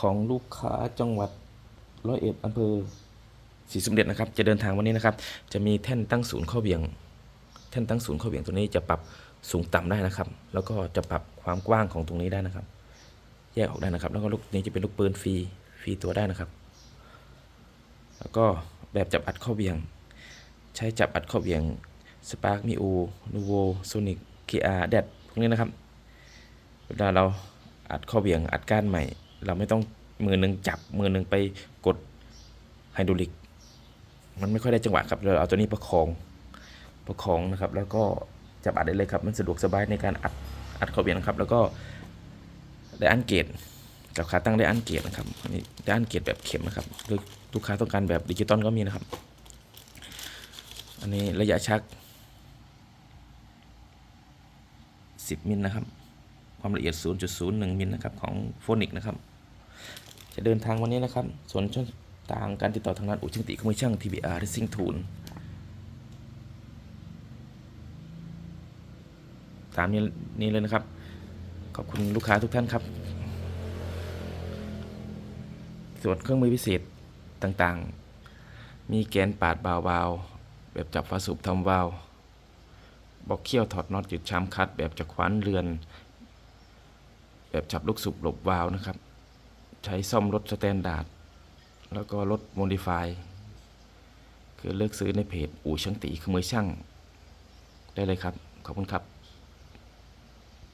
ของลูกค้าจังหวัดร้อยเอ็ดอำเภอศรีสมเด็จนะครับ จะเดินทางวันนี้นะครับ จะมีแท่นตั้งศูนย์ข้อเบี่ยง แท่นตั้งศูนย์ข้อเบี่ยงตัวนี้จะปรับสูงต่ำได้นะครับ แล้วก็จะปรับความกว้างของตรงนี้ได้นะครับ แยกออกได้นะครับ แล้วก็ลูกนี้จะเป็นลูกปืนฟรีฟรีตัวได้นะครับ แล้วก็แบบจับอัดข้อเบี่ยง ใช้จับอัดข้อเบี่ยงสปาร์กมิโอนูโวโซนิกเคอาแดดพวกนี้นะครับ เวลาเราอัดข้อเบี่ยงอัดก้านใหม่ เราไม่ต้องมือหนึ่งจับมือหนึ่งไปกดไฮดรอลิก มันไม่ค่อยได้จังหวะครับเราเอาตัวนี้ประคองประคองนะครับ แล้วก็จับอัดได้เลยครับ มันสะดวกสบายในการอัดอัดข้อเบียงนะครับ แล้วก็ได้อันเกตกับขาตั้งได้อันเกตนะครับอันนี้ได้อันเกตแบบเข็มนะครับหรือลูกค้าต้องการแบบดิจิตอลก็มีนะครับ อันนี้ระยะชัก 10 มิลนะครับ ความละเอียด 0.01 มิลนะครับของโฟนิกนะครับ จะเดินทางวันนี้นะครับ ส่วนช่องทางการติดต่อทางร้านอุชิงติขโมยช่าง TBR Racing Tool ตามนี้นี้เลยนะครับ ขอบคุณลูกค้าทุกท่านครับ ส่วนเครื่องมือพิเศษต่างๆ มีแกนปาดบาวาวแบบจับฝาสูบทำวาล์วบอกเขี้ยวถอดน็อตจุดชามคัด แบบจากขวานเรือน แบบจับลูกสูบหลบวาวนะครับ ใช้ซ่อมรถสแตนดาร์ดแล้วก็รถโมดิฟายคือเลือกซื้อในเพจอู่ช่างตีขมือช่าง ได้เลยครับ ขอบคุณครับ